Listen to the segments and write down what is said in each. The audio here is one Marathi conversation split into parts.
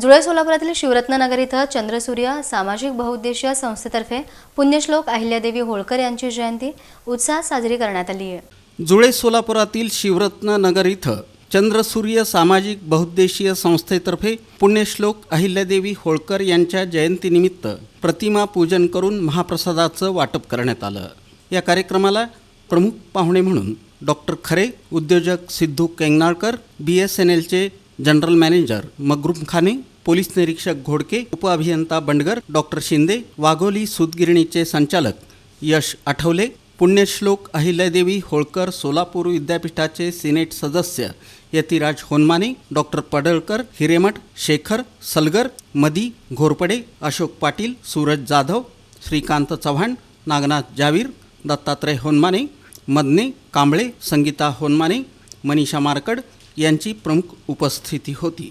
जुळे सोलापुरातील शिवरत्ननगर इथं चंद्रसूर्य सामाजिक बहुउद्देशीय संस्थेतर्फे पुण्यश्लोक अहिल्यादेवी होळकर यांची जयंती उत्साहात साजरी करण्यात आली आहे. जुळे सोलापुरातील शिवरत्न नगर इथं चंद्रसूर्य सामाजिक बहुउद्देशीय संस्थेतर्फे पुण्यश्लोक अहिल्यादेवी होळकर यांच्या जयंतीनिमित्त प्रतिमा पूजन करून महाप्रसादाचं वाटप करण्यात आलं. या कार्यक्रमाला प्रमुख पाहुणे म्हणून डॉक्टर खरे उद्योजक Siddhu Kengnalkar B S N एलचे जनरल मॅनेजर मगरूम खाने पोलीस निरीक्षक घोडके उपअभियंता बंडगर डॉक्टर शिंदे वाघोली सूतगिरणीचे संचालक यश आठवले पुण्यश्लोक अहिल्यादेवी होळकर सोलापूर विद्यापीठाचे सिनेट सदस्य यतिराज होनमाने डॉक्टर पडळकर हिरेमठ शेखर सलगर मदी घोरपडे अशोक पाटील सूरज जाधव श्रीकांत चव्हाण नागनाथ जावीर दत्तात्रय होनमाने मदने कांबळे संगीता होनमाने मनीषा मारकड यांची प्रमुख उपस्थिती होती.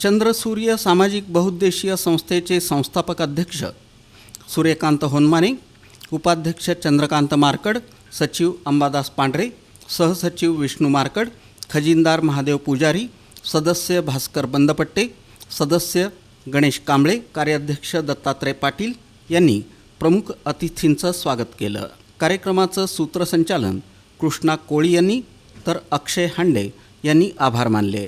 चंद्रसूर्य सामाजिक बहुउद्देशीय संस्थेचे संस्थापक अध्यक्ष सूर्यकांत होनमाने उपाध्यक्ष चंद्रकांत मारकड सचिव अंबादास पांढरे सहसचिव विष्णू मारकड खजिनदार महादेव पुजारी सदस्य भास्कर बंदपट्टे सदस्य गणेश कांबळे कार्याध्यक्ष दत्तात्रय पाटील यांनी प्रमुख अतिथींचं स्वागत केलं. कार्यक्रमाचं सूत्रसंचालन कृष्णा कोळी यांनी तर अक्षय हांडे यांनी आभार मानले.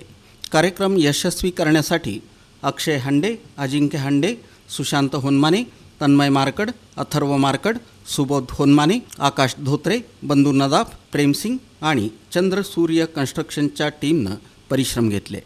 कार्यक्रम यशस्वी करण्यासाठी अक्षय हांडे अजिंक्य हांडे सुशांत होनमाने तन्मय मारकड अथर्व मारकड सुबोध होनमाने आकाश धोत्रे बंधू नदाफ प्रेमसिंग आणि चंद्रसूर्य कन्स्ट्रक्शनच्या टीमनं परिश्रम घेतले.